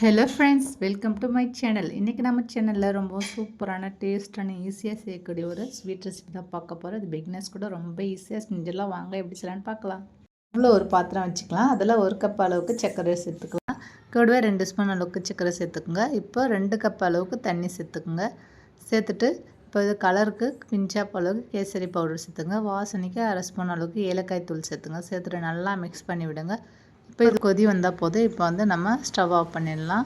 Hello friends welcome to my channel இன்றைக்கி நம்ம சேனலில் ரொம்ப சூப்பரான டேஸ்டான ஈஸியாக செய்யக்கூடிய ஒரு ஸ்வீட் ரெசிபி தான் பார்க்க போகிறோம் அது பிக்னஸ் கூட ரொம்ப ஈஸியாக செஞ்செல்லாம் வாங்க எப்படி செய்யலான்னு பார்க்கலாம். இவ்வளோ ஒரு பாத்திரம் வச்சுக்கலாம். அதில் ஒரு கப் அளவுக்கு சர்க்கரை சேர்த்துக்கலாம். கூடவே ரெண்டு ஸ்பூன் அளவுக்கு சர்க்கரை சேர்த்துக்குங்க. இப்போ ரெண்டு கப் அளவுக்கு தண்ணி சேர்த்துக்குங்க. சேர்த்துட்டு இப்போ இது கலருக்கு பிஞ்சாப் அளவுக்கு கேசரி பவுடர் சேர்த்துங்க வாசனைக்கு அரை ஸ்பூன் அளவுக்கு ஏலக்காய் தூள் சேர்த்துங்க சேர்த்துட்டு நல்லா மிக்ஸ் பண்ணி விடுங்க இப்போ இது கொதி வந்தால் போதும். இப்போ வந்து நம்ம ஸ்டவ் ஆஃப் பண்ணிடலாம்.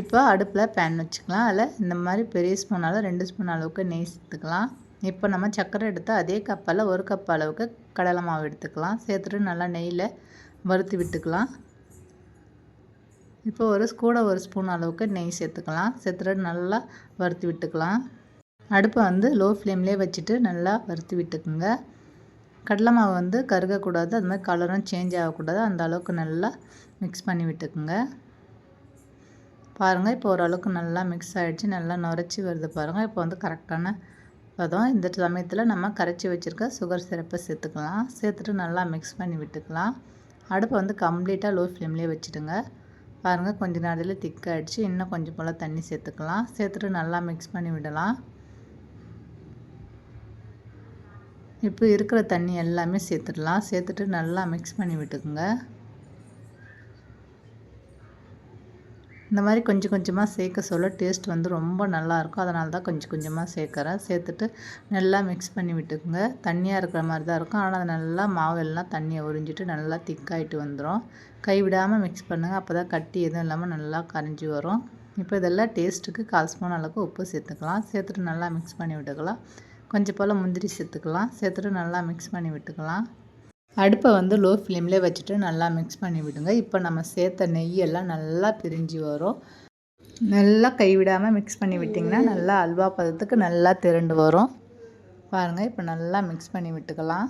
இப்போ அடுப்பில் பேன் வச்சுக்கலாம். அதில் இந்த மாதிரி பெரிய ஸ்பூனால் ரெண்டு ஸ்பூன் அளவுக்கு நெய் சேர்த்துக்கலாம். இப்போ நம்ம சர்க்கரை எடுத்து அதே கப்பால் ஒரு கப் அளவுக்கு கடலை மாவு எடுத்துக்கலாம். சேர்த்துட்டு நல்லா நெய்யில் வறுத்து விட்டுக்கலாம். இப்போ ஒரு கூட ஒரு ஸ்பூன் அளவுக்கு நெய் சேர்த்துக்கலாம். சேர்த்துட்டு நல்லா வறுத்து விட்டுக்கலாம். அடுப்பை வந்து லோ ஃப்ளேம்லேயே வச்சுட்டு நல்லா வறுத்து விட்டுக்குங்க. கடலை மாவு வந்து கருகக்கூடாது. அது மாதிரி கலரும் சேஞ்ச் ஆகக்கூடாது. அந்த அளவுக்கு நல்லா மிக்ஸ் பண்ணி விட்டுக்குங்க. பாருங்கள் இப்போ ஓரளவுக்கு நல்லா மிக்ஸ் ஆகிடுச்சு நல்லா நுரைச்சி வருது பாருங்கள் இப்போ வந்து கரெக்டான பதம். இந்த சமயத்தில் நம்ம கரைச்சி வச்சுருக்க சுகர் சிரப்பை சேர்த்துக்கலாம். சேர்த்துட்டு நல்லா மிக்ஸ் பண்ணி விட்டுக்கலாம். அடுப்பை வந்து கம்ப்ளீட்டாக லோ ஃப்ளேம்லேயே வச்சுடுங்க. பாருங்கள் கொஞ்சம் நேரத்தில் திக்காகிடுச்சு இன்னும் கொஞ்சம் போல் தண்ணி சேர்த்துக்கலாம். சேர்த்துட்டு நல்லா மிக்ஸ் பண்ணி விடலாம். இப்போ இருக்கிற தண்ணி எல்லாமே சேர்த்துடலாம். சேர்த்துட்டு நல்லா மிக்ஸ் பண்ணி விட்டுக்குங்க. இந்த மாதிரி கொஞ்சம் கொஞ்சமாக சேர்க்க சொல்ல டேஸ்ட் வந்து ரொம்ப நல்லாயிருக்கும் அதனால தான் கொஞ்சம் கொஞ்சமாக சேர்க்குறேன். சேர்த்துட்டு நல்லா மிக்ஸ் பண்ணி விட்டுக்குங்க. தண்ணியாக இருக்கிற மாதிரி தான் இருக்கும். ஆனால் அது நல்லா மாவு எல்லாம் தண்ணியை உறிஞ்சிட்டு நல்லா திக்காயிட்டு வந்துடும் கைவிடாமல் மிக்ஸ் பண்ணுங்கள் அப்போ தான் கட்டி எதுவும் இல்லாமல் நல்லா கரைஞ்சி வரும். இப்போ இதெல்லாம் டேஸ்ட்டுக்கு கால் ஸ்பூன் அளவுக்கு உப்பு சேர்த்துக்கலாம். சேர்த்துட்டு நல்லா மிக்ஸ் பண்ணி விட்டுக்கலாம். கொஞ்சம் போல் முந்திரி சேர்த்துக்கலாம். சேர்த்துட்டு நல்லா மிக்ஸ் பண்ணி விட்டுக்கலாம். அடுப்பை வந்து லோ ஃப்ளேம்லேயே வச்சுட்டு நல்லா மிக்ஸ் பண்ணி விடுங்க. இப்போ நம்ம சேர்த்த நெய்யெல்லாம் நல்லா பிரிஞ்சு வரும். நல்லா கைவிடாமல் மிக்ஸ் பண்ணி விட்டிங்கன்னா நல்லா அல்வா பதத்துக்கு நல்லா திரண்டு வரும். பாருங்கள் இப்போ நல்லா மிக்ஸ் பண்ணி விட்டுக்கலாம்.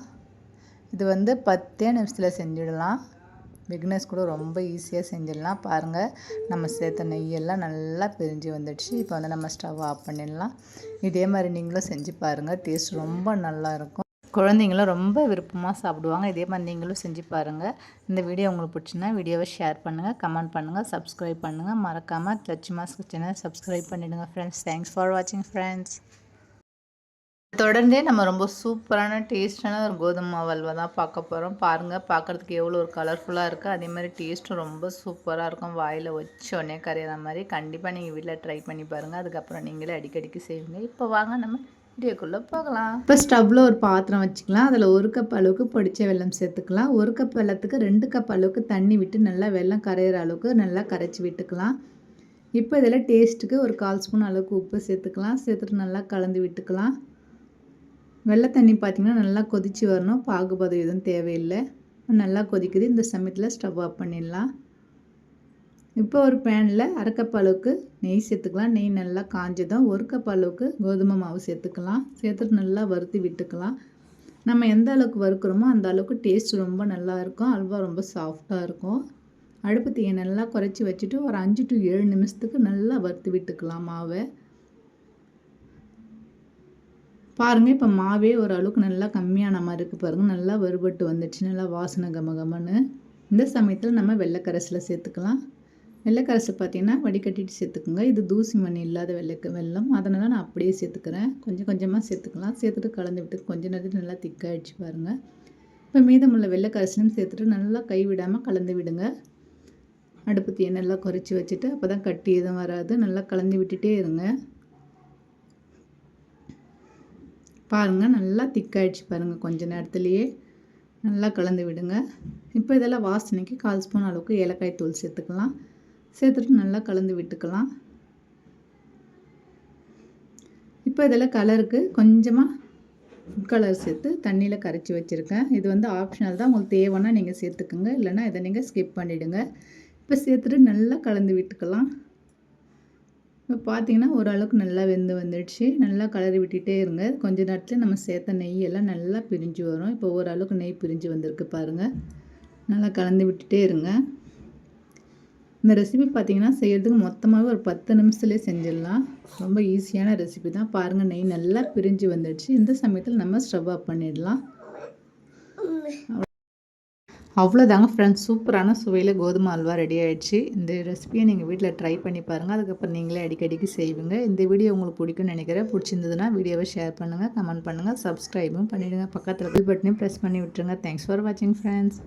இது வந்து பத்தே நிமிஷத்தில் செஞ்சிடலாம். பிக்னஸ் கூட ரொம்ப ஈஸியாக செஞ்சிடலாம். பாருங்கள் நம்ம சேர்த்த நெய்யெல்லாம் நல்லா பிரிஞ்சு வந்துடுச்சு. இப்போ வந்து நம்ம ஸ்டவ் ஆஃப் பண்ணிடலாம். இதே மாதிரி நீங்களும் செஞ்சு பாருங்கள் டேஸ்ட் ரொம்ப நல்லாயிருக்கும் குழந்தைங்களும் ரொம்ப விருப்பமாக சாப்பிடுவாங்க. இதே மாதிரி நீங்களும் செஞ்சு பாருங்கள் இந்த வீடியோ உங்களுக்கு பிடிச்சின்னா வீடியோவை ஷேர் பண்ணுங்கள் கமெண்ட் பண்ணுங்கள் சப்ஸ்கிரைப் பண்ணுங்கள் மறக்காமல் கிளச்சி மாஸ்க் சேனல் சப்ஸ்கிரைப் பண்ணிவிடுங்க ஃப்ரெண்ட்ஸ் தேங்க்ஸ் ஃபார் வாட்சிங் ஃப்ரெண்ட்ஸ் தொடர்ந்தே நம்ம ரொம்ப சூப்பரான டேஸ்டான ஒரு கோதுமை மாவு அல்வா தான் பார்க்க போகிறோம் பாருங்கள் பார்க்குறதுக்கு எவ்வளோ ஒரு கலர்ஃபுல்லாக இருக்குது அதே மாதிரி டேஸ்ட்டும் ரொம்ப சூப்பராக இருக்கும். வாயில் வச்சோடனே கரையிற மாதிரி. கண்டிப்பாக நீங்கள் வீட்டில் ட்ரை பண்ணி பாருங்கள் அதுக்கப்புறம் நீங்களே அடிக்கடிக்கு செய்வீங்க இப்போ வாங்க நம்ம வீடியோக்குள்ளே போகலாம். இப்போ ஸ்டவ்வில் ஒரு பாத்திரம் வச்சுக்கலாம். அதில் ஒரு கப் அளவுக்கு பொடிச்ச வெள்ளம் சேர்த்துக்கலாம். ஒரு கப் வெள்ளத்துக்கு ரெண்டு கப் அளவுக்கு தண்ணி விட்டு நல்லா வெள்ளம் கரையிற அளவுக்கு நல்லா கரைச்சி விட்டுக்கலாம். இப்போ இதில் டேஸ்ட்டுக்கு ஒரு கால் ஸ்பூன் அளவுக்கு உப்பு சேர்த்துக்கலாம். சேர்த்துட்டு நல்லா கலந்து விட்டுக்கலாம். வெள்ளை தண்ணி பார்த்திங்கன்னா நல்லா கொதித்து வரணும். பாகுபதம் எதுவும் தேவையில்லை. நல்லா கொதிக்குது. இந்த சமயத்தில் ஸ்டவ் ஆஃப் பண்ணிடலாம். இப்போ ஒரு பேனில் அரைக்கப் அளவுக்கு நெய் சேர்த்துக்கலாம். நெய் நல்லா காஞ்சதும் ஒரு கப் அளவுக்கு கோதுமை மாவு சேர்த்துக்கலாம். சேர்த்துட்டு நல்லா வறுத்து விட்டுக்கலாம். நம்ம எந்த அளவுக்கு வறுக்கிறோமோ அந்த அளவுக்கு டேஸ்ட் ரொம்ப நல்லா இருக்கும். அல்வா ரொம்ப சாஃப்டாக இருக்கும். அடுப்பு தீயை நல்லா குறைச்சி வச்சுட்டு ஒரு அஞ்சு டு ஏழு நிமிஷத்துக்கு நல்லா வறுத்து விட்டுக்கலாம் மாவை. பாருங்கள் இப்போ மாவே ஓரளவுக்கு நல்லா கம்மியான மாதிரி இருக்குது பாருங்கள் நல்லா வறுபட்டு வந்துடுச்சு. நல்லா வாசனை கம கமன்னு. இந்த சமயத்தில் நம்ம வெள்ளைக்கரசில் சேர்த்துக்கலாம். வெள்ளைக்கரசை பார்த்தீங்கன்னா வடிகட்டிட்டு சேர்த்துக்குங்க. இது தூசி மண் இல்லாத வெள்ளைக்கு வெள்ளம். அதனால் நான் அப்படியே சேர்த்துக்கிறேன். கொஞ்சம் கொஞ்சமாக சேர்த்துக்கலாம். சேர்த்துட்டு கலந்து விட்டு கொஞ்சம் நேரத்துக்கு நல்லா திக்காகிடுச்சு பாருங்கள் இப்போ மீதமுள்ள வெள்ளைக்கரசிலும் சேர்த்துட்டு நல்லா கைவிடாமல் கலந்து விடுங்க. அடுப்பு தீயை நல்லா குறைச்சி வச்சுட்டு அப்போ தான் கட்டி எதுவும் வராது. நல்லா கலந்து விட்டுட்டே இருங்க. பாருங்கள் நல்லா திக்காயிடுச்சு பாருங்கள் கொஞ்ச நேரத்துலையே. நல்லா கலந்து விடுங்க. இப்போ இதெல்லாம் வாசனைக்கு கால் ஸ்பூன் அளவுக்கு ஏலக்காய் தூள் சேர்த்துக்கலாம். சேர்த்துட்டு நல்லா கலந்து விட்டுக்கலாம். இப்போ இதில் கலருக்கு கொஞ்சமாக ஃபுட் கலர் சேர்த்து தண்ணியில் கரைச்சி வச்சுருக்கேன். இது வந்து ஆப்ஷனல் தான். உங்களுக்கு தேவைன்னா நீங்கள் சேர்த்துக்குங்க. இல்லைனா இதை நீங்கள் ஸ்கிப் பண்ணிவிடுங்க இப்போ சேர்த்துட்டு நல்லா கலந்து விட்டுக்கலாம். இப்போ பார்த்தீங்கன்னா ஓரளவுக்கு நல்லா வெந்து வந்துடுச்சு. நல்லா கலரி விட்டுகிட்டே இருங்க. கொஞ்ச நேரத்தில் நம்ம சேர்த்த நெய் எல்லாம் நல்லா பிரிஞ்சு வரும். இப்போ ஓரளவுக்கு நெய் பிரிஞ்சு வந்திருக்கு பாருங்கள் நல்லா கலந்து விட்டுட்டே இருங்க. இந்த ரெசிபி பார்த்திங்கன்னா செய்கிறதுக்கு மொத்தமாகவே ஒரு பத்து நிமிஷத்துலேயே செஞ்சிடலாம். ரொம்ப ஈஸியான ரெசிபி தான். பாருங்கள் நெய் நல்லா பிரிஞ்சு வந்துடுச்சு. இந்த சமயத்தில் நம்ம ஸ்டவ் ஆஃப் பண்ணிடலாம். அவ்வளோதாங்க ஃப்ரெண்ட்ஸ் சூப்பரான சுவையில் கோதுமை அல்வா ரெடி ஆகிடுச்சு இந்த ரெசிபியை நீங்கள் வீட்டில் ட்ரை பண்ணி பாருங்கள் அதுக்கப்புறம் நீங்களே அடிக்கடிக்கு செய்வீங்க. இந்த வீடியோ உங்களுக்கு பிடிக்கும்னு நினைக்கிறேன். பிடிச்சிருந்ததுன்னா வீடியோவை ஷேர் பண்ணுங்கள் கமெண்ட் பண்ணுங்கள் சப்ஸ்கிரைபும் பண்ணிவிடுங்க பக்கத்தில் பில் பட்டனையும் ப்ரெஸ் பண்ணி விட்டுருங்க. தேங்க்ஸ் ஃபார் வாட்சிங் ஃப்ரெண்ட்ஸ்